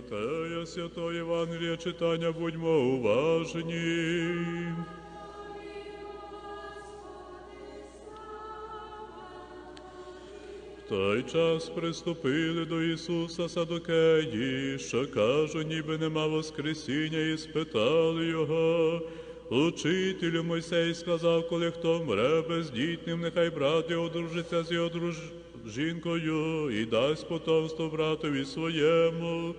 Матея, святого Євангелія читання, будьмо уважні. В той час приступили до Ісуса Садокеї, що кажуть, ніби нема Воскресіння, і спитали Його. Учителю Мойсей сказав, коли хто вмре бездітним, нехай брат його одружиться з його друж... жінкою і дасть потомство братові своєму.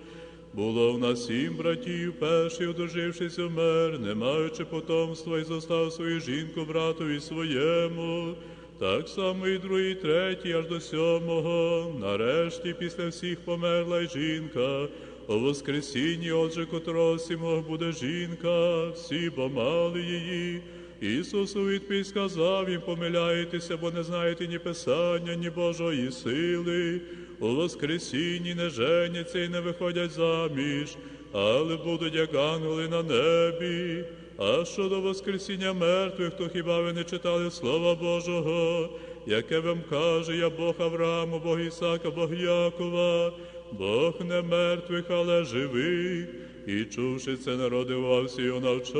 Було в нас сім братів, перший, одружившись, умер, не маючи потомства, і зостав свою жінку братові своєму. Так само і другий, третій, аж до сьомого. Нарешті після всіх померла й жінка. У Воскресінні, отже, котрого сімох буде жінка, всі бо мали її. Ісус у відповідь сказав їм, помиляєтеся, бо не знаєте ні Писання, ні Божої сили. У Воскресінні не женяться і не виходять заміж, але будуть як ангели на небі. А щодо Воскресіння мертвих, то хіба ви не читали Слова Божого, яке вам каже, я Бог Аврааму, Бог Ісака, Бог Якова, Бог не мертвих, але живих, і чувши це, народивався його навчанню.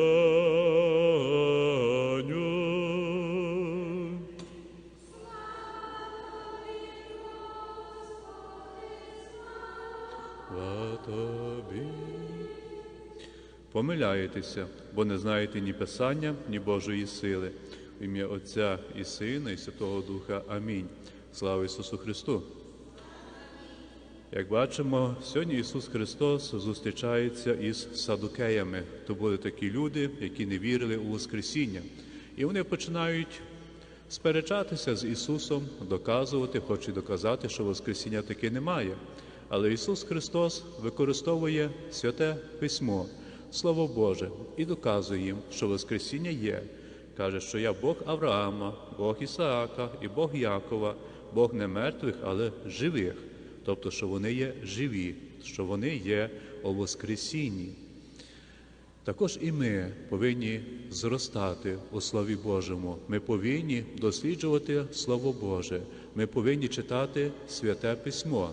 Слава тобі. Помиляєтеся, бо не знаєте ні Писання, ні Божої сили. В ім'я Отця і Сина, і Святого Духа. Амінь. Слава Ісусу Христу! Як бачимо, сьогодні Ісус Христос зустрічається із садукеями. То були такі люди, які не вірили у Воскресіння. І вони починають сперечатися з Ісусом, доказувати, хочуть доказати, що Воскресіння таки немає. Але Ісус Христос використовує святе письмо, Слово Боже, і доказує їм, що Воскресіння є. Каже, що я Бог Авраама, Бог Ісаака і Бог Якова, Бог не мертвих, але живих. Тобто, що вони є живі, що вони є у Воскресінні. Також і ми повинні зростати у Слові Божому. Ми повинні досліджувати Слово Боже. Ми повинні читати святе письмо.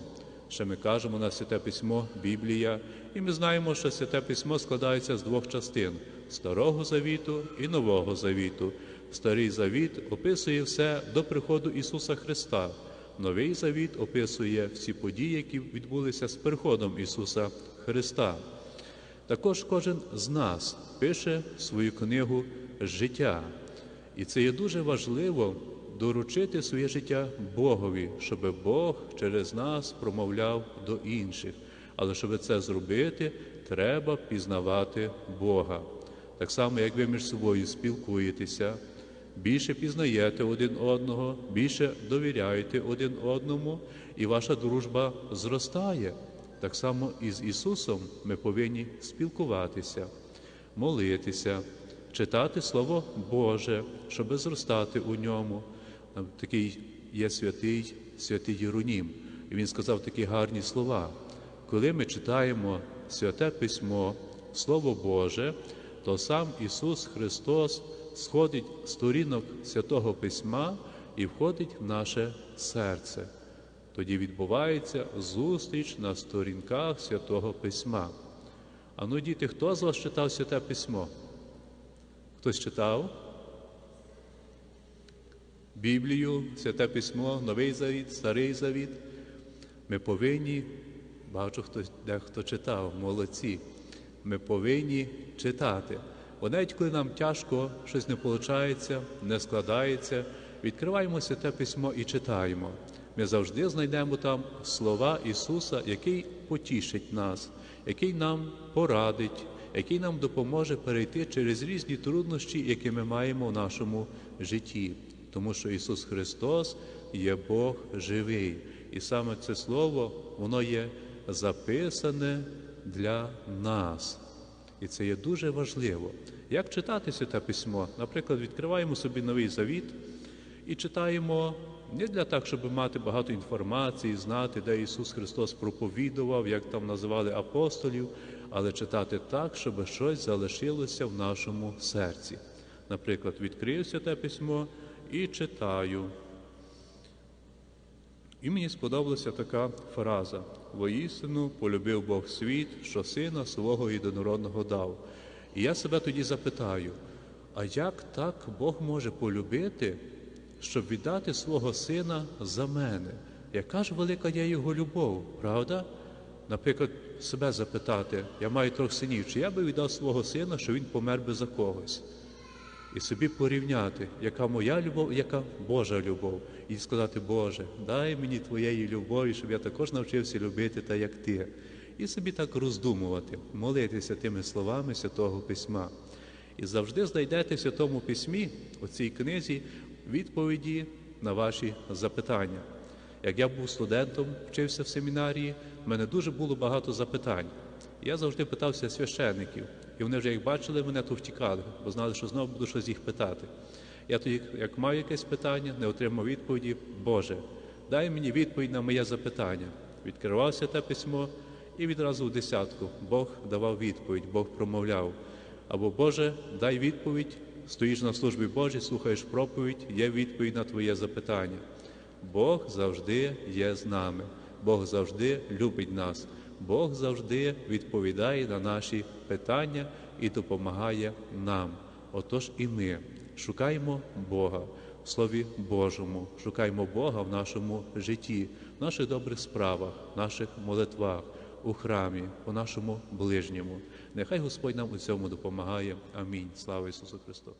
Ще ми кажемо на святе письмо Біблія, і ми знаємо, що святе письмо складається з двох частин Старого Завіту і Нового Завіту. Старий Завіт описує все до приходу Ісуса Христа. Новий Завіт описує всі події, які відбулися з приходом Ісуса Христа. Також кожен з нас пише свою книгу життя. І це є дуже важливо доручити своє життя Богові, щоб Бог через нас промовляв до інших. Але щоб це зробити, треба пізнавати Бога. Так само, як ви між собою спілкуєтеся, більше пізнаєте один одного, більше довіряєте один одному, і ваша дружба зростає. Так само і з Ісусом ми повинні спілкуватися, молитися, читати Слово Боже, щоб зростати у ньому. Такий є святий, святий Єронім. І він сказав такі гарні слова. Коли ми читаємо святе письмо, Слово Боже, то сам Ісус Христос сходить з сторінок святого Письма і входить в наше серце. Тоді відбувається зустріч на сторінках святого Письма. А ну, діти, хто з вас читав святе письмо? Хтось читав? Біблію, святе письмо, Новий Завіт, Старий Завіт. Ми повинні, бачу, хто дехто читав, молодці. Ми повинні читати. Бо навіть коли нам тяжко, щось не виходить, не складається, відкриваємо святе письмо і читаємо. Ми завжди знайдемо там слова Ісуса, який потішить нас, який нам порадить, який нам допоможе перейти через різні труднощі, які ми маємо в нашому житті. Тому що Ісус Христос є Бог живий. І саме це Слово, воно є записане для нас. І це є дуже важливо. Як читати Святе Письмо? Наприклад, відкриваємо собі новий завіт і читаємо не для того, щоб мати багато інформації, знати, де Ісус Христос проповідував, як там називали апостолів, але читати так, щоб щось залишилося в нашому серці. Наприклад, відкрию Святе Письмо і читаю. І мені сподобалася така фраза: воістину полюбив Бог світ, що сина свого єдинородного дав. І я себе тоді запитаю: а як так Бог може полюбити, щоб віддати свого сина за мене? Яка ж велика є його любов, правда? Наприклад, себе запитати, я маю трьох синів, чи я би віддав свого сина, що він помер би за когось? І собі порівняти, яка моя любов, яка Божа любов, і сказати, Боже, дай мені твоєї любові, щоб я також навчився любити так, як ти. І собі так роздумувати, молитися тими словами Святого Письма. І завжди знайдете в Святому Письмі, у цій книзі, відповіді на ваші запитання. Як я був студентом, вчився в семінарії, в мене дуже було багато запитань. Я завжди питався священників, і вони вже як бачили мене, то втікали, бо знали, що знову буду щось їх питати. Я тоді, як маю якесь питання, не отримав відповіді, Боже, дай мені відповідь на моє запитання. Відкривався те письмо і відразу в десятку Бог давав відповідь, Бог промовляв. Або Боже, дай відповідь, стоїш на службі Божій, слухаєш проповідь, є відповідь на твоє запитання. Бог завжди є з нами, Бог завжди любить нас, Бог завжди відповідає на наші питання і допомагає нам. Отож і ми шукаємо Бога в Слові Божому, шукаємо Бога в нашому житті, в наших добрих справах, в наших молитвах, у храмі, у нашому ближньому. Нехай Господь нам у цьому допомагає. Амінь. Слава Ісусу Христу!